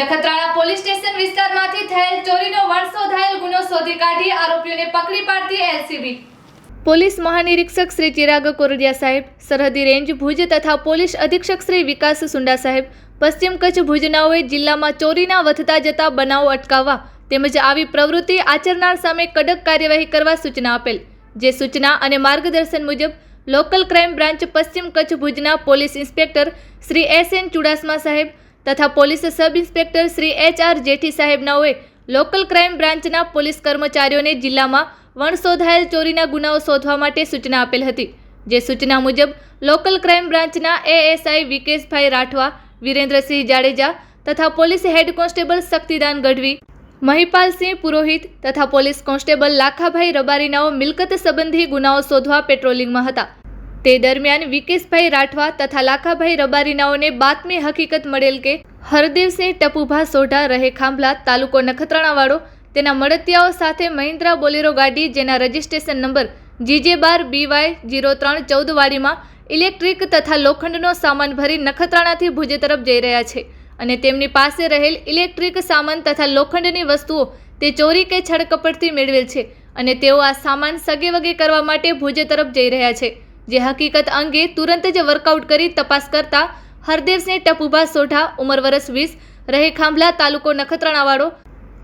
Nakhatrana police station વિસ્તારમાંથી થયેલ ચોરીનો વર્ષો થયેલ ગુનો શોધી કાઢી આરોપીઓને પકડી પાડતી એલસીબી. પોલીસ મહાનિરીક્ષક શ્રી ચિરાગ કોરડિયા સાહેબ, સરહદી રેન્જ ભુજ તથા પોલીસ અધિક્ષક શ્રી વિકાસ સુંડા સાહેબ, પશ્ચિમ કચ્છ ભુજનાઓએ જિલ્લામાં ચોરીના વધતા જતા બનાવો અટકાવવા તેમજ આવી પ્રવૃત્તિ આચરનાર સામે કડક કાર્યવાહી કરવા સૂચના આપેલ. જે સૂચના અને માર્ગદર્શન મુજબ, લોકલ ક્રાઇમ બ્રાન્ચ પશ્ચિમ કચ્છ ભુજના police inspector Shri S N Chudasama સાહેબ તથા police sub inspector Shri H R Jethi સાહેબનાઓએ local crime બ્રાન્ચના પોલીસ કર્મચારીઓને જિલ્લામાં વણશોધાયેલ ચોરીના ગુનાઓ શોધવા માટે સૂચના આપેલ હતી, જે સૂચના મુજબ લોકલ ક્રાઇમ બ્રાન્ચના એએસઆઈ વિકેશભાઈ રાઠવા, વિરેન્દ્રસિંહ જાડેજા તથા police head constable Shaktidan Gadhvi Mahipalsinh Purohit તથા પોલીસ કોન્સ્ટેબલ લાખાભાઈ રબારીનાઓ મિલકત સંબંધી ગુનાઓ શોધવા પેટ્રોલિંગમાં હતા. તે દરમિયાન વિકેશભાઈ રાઠવા તથા લાખાભાઈ રબારીનાઓને બાતમી હકીકત મળેલ કે હરદેવસિંહ ટપુભા સોઢા રહે ખાંભલા તાલુકો નખત્રાણાવાળો. તેના મળતિયાઓ સાથે મહિન્દ્રા બોલેરો ગાડી જેના રજિસ્ટ્રેશન નંબર જીજે બાર બીવાય જીરો ત્રણ ચૌદ વાડીમાં ઇલેક્ટ્રિક તથા લોખંડનો સામાન ભરી નખત્રાણાથી ભુજ તરફ જઈ રહ્યા છે અને તેમની પાસે રહેલ ઇલેક્ટ્રિક સામાન તથા લોખંડની વસ્તુઓ તે ચોરી કે છડકપટથી મેળવેલ છે અને તેઓ આ સામાન સગે વગે કરવા માટે ભુજ તરફ જઈ રહ્યા છે. જે હકીકત અંગે તુરંત જ વર્કઆઉટ કરી તપાસ કરતા હરદેવસિંહ ટપુભા સોઢા, ઉંમર વર્ષ વીસ રહે ખાંભલા તાલુકો નખત્રાણાવાળો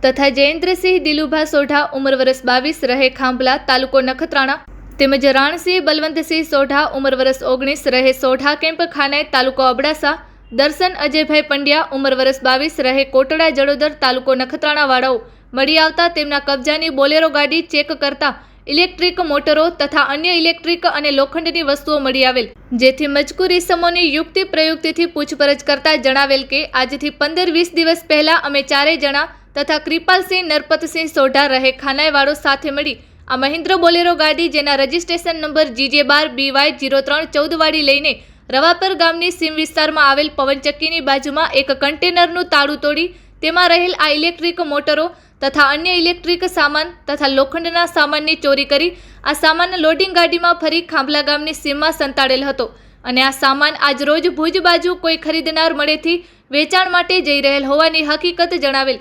તથા જયેન્દ્રસિંહ દિલુભા સોઢા, ઉંમર વર્ષ બાવીસ રહે ખાંભલા તાલુકો નખત્રાણા તેમજ રાણસિંહ બલવંતસિંહ સોઢા, ઉંમર વર્ષ ઓગણીસ, રહે સોઢા કેમ્પ ખાનાય તાલુકો અબડાસા, દર્શન અજયભાઈ પંડ્યા, ઉંમર વર્ષ બાવીસ, રહે કોટડા જડોદર તાલુકો નખત્રાણાવાળાઓ મળી આવતા તેમના કબજાની બોલેરો ગાડી ચેક કરતા ઇલેક્ટ્રિક મોટરો તથા અન્ય ઇલેક્ટ્રિક અને લોખંડની વસ્તુઓ મળી આવેલ. જેથી મજકૂર ઇસમોની યુક્તિ પ્રયુક્તિથી પૂછપરછ કરતા જણાવેલ કે, આજથી પંદર વીસ દિવસ પહેલા અમે ચારેય જણા તથા કૃપાલસિંહ, નરપતસિંહ સોઢા, રહે ખાનાયવાળો સાથે મળી આ મહિન્દ્ર બોલેરો ગાડી જેના રજિસ્ટ્રેશન નંબર જીજે બાર બીવાય જીરો ત્રણ ચૌદ વાળી લઈને રવાપર ગામની સીમ વિસ્તારમાં આવેલ પવનચક્કીની બાજુમાં એક કન્ટેનરનું તાળું તોડી તેમાં રહેલ આ ઇલેક્ટ્રિક મોટરો તથા અન્ય ઇલેક્ટ્રિક સામાન તથા લોખંડના સામાનની ચોરી કરી આ સામાન લોડિંગ ગાડીમાં ફરી ખાંભલા ગામની સીમમાં સંતાડેલ હતો અને આ સામાન આજ રોજ ભુજ બાજુ કોઈ ખરીદનાર મળેથી વેચાણ માટે જઈ રહેલ હોવાની હકીકત જણાવેલ.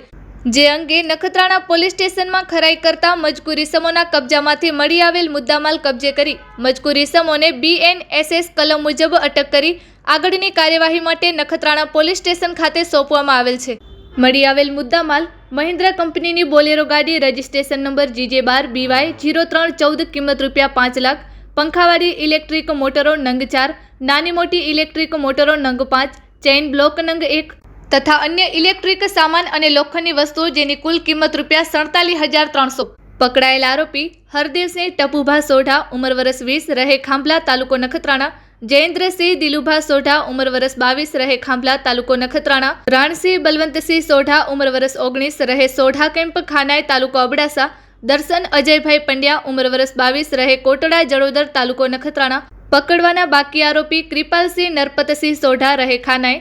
જે અંગે નખત્રાણા પોલીસ સ્ટેશનમાં ખરાઈ કરતા મજકૂરી સમોના કબજામાંથી મળી આવેલ મુદ્દામાલ કબજે કરી મજકૂરી સમોને બીએનએસએસ કલમ મુજબ અટક કરી આગળની કાર્યવાહી માટે નખત્રાણા પોલીસ સ્ટેશન ખાતે સોંપવામાં આવેલ છે. મળી આવેલ મુદ્દામાલ મહિન્દ્રા કંપનીની બોલેરો ગાડી રજિસ્ટ્રેશન નંબર જીજે બાર બીવાય જીરો ત્રણ ચૌદ કિંમત રૂપિયા પાંચ લાખ, પંખાવાળી ઇલેક્ટ્રિક મોટરો નંગ ચાર, નાની મોટી ઇલેક્ટ્રિક મોટરો નંગ પાંચ, ચેઇન બ્લોક નંગ એક તથા અન્ય ઇલેક્ટ્રિક સામાન અને લોખંડની વસ્તુઓ જેની કુલ કિંમત રૂપિયા સડતાલીસ હજાર ત્રણસો. પકડાયેલ આરોપી હરદેવસિંહ ટપુભા સોઢા ઉંમર વર્ષ વીસ, રહે ખાંભલા તાલુકો નખત્રાણા જયેન્દ્રસિંહ દિલુભા સોઢા ઉંમર વરસ બાવીસ રહે ખાંભલા તાલુકો નખત્રાણા. રાણસિંહ બલવંતસિંહ સોઢા ઉંમર વરસ ઓગણીસ રહે સોઢા કેમ્પ ખાનાય તાલુકો અબડાસા. દર્શન અજયભાઈ પંડ્યા ઉંમર વરસ બાવીસ રહે કોટડા જડોદર તાલુકો નખત્રાણા. પકડવાના બાકી આરોપી કૃપાલસિંહ નરપતસિંહ સોઢા રહે ખાનાય.